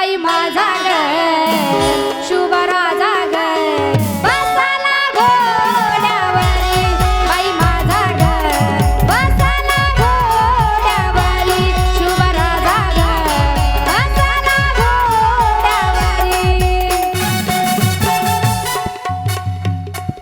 बाई माझा ग.